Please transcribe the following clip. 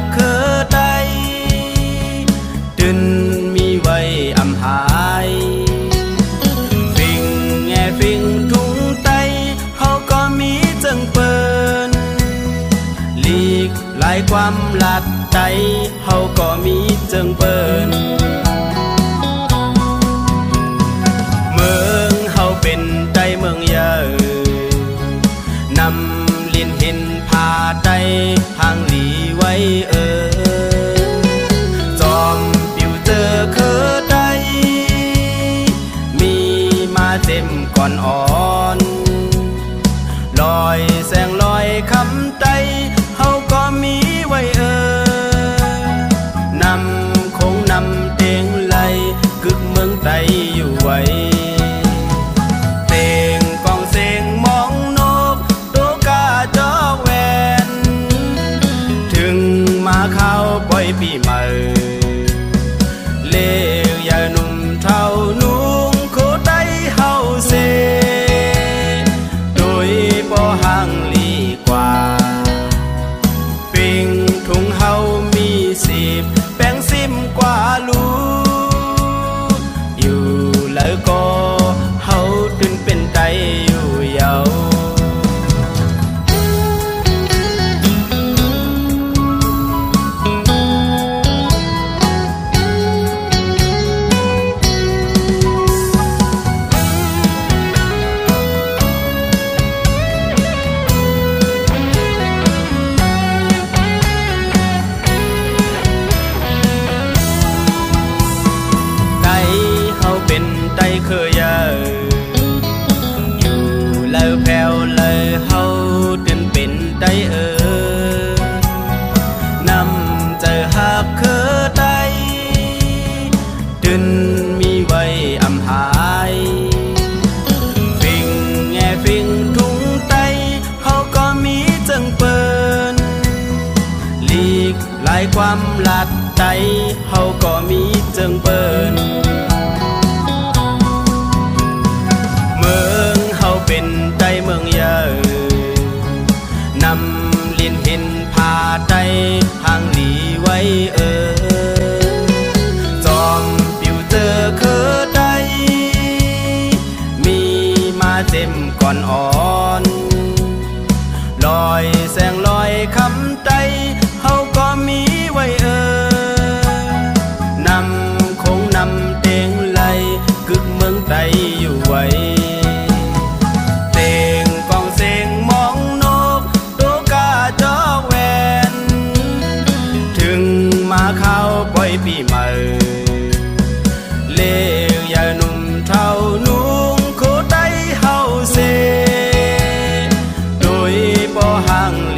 กคือใดดึนมีไว้อำหายฟิงแง่ฟิงทุงไตเฮาก็มีจังเปินหลีกหลายความหลัดใจเฮาก็มีจังเปิน อ่อนอ่อนลอยแสงลอยคำใจเฮาก็มีไว้เออนำคงนำเตียงไหลกึกเมืองไตอยู่ไว้เต็งก เคยาอยู่แล้วแผ่วเลยเฮาจนเป็นใจเออนำใจหักเคอใจจนมีไว้อำหายฟิงแง่ฟิงทุงไตเฮาก็มีจังเปินหลีกหลายความหลัดใจเฮา อ่อนลอยแสงลอยคำใจเขาก็มีไว้เออนำคงนำเตงไหลกึกเมืองไตอยู่ไว้เตงกองเสงมองนกโตกาจอกแวน ถึงมาเข้าปล่อยปีใหม่ ห่าง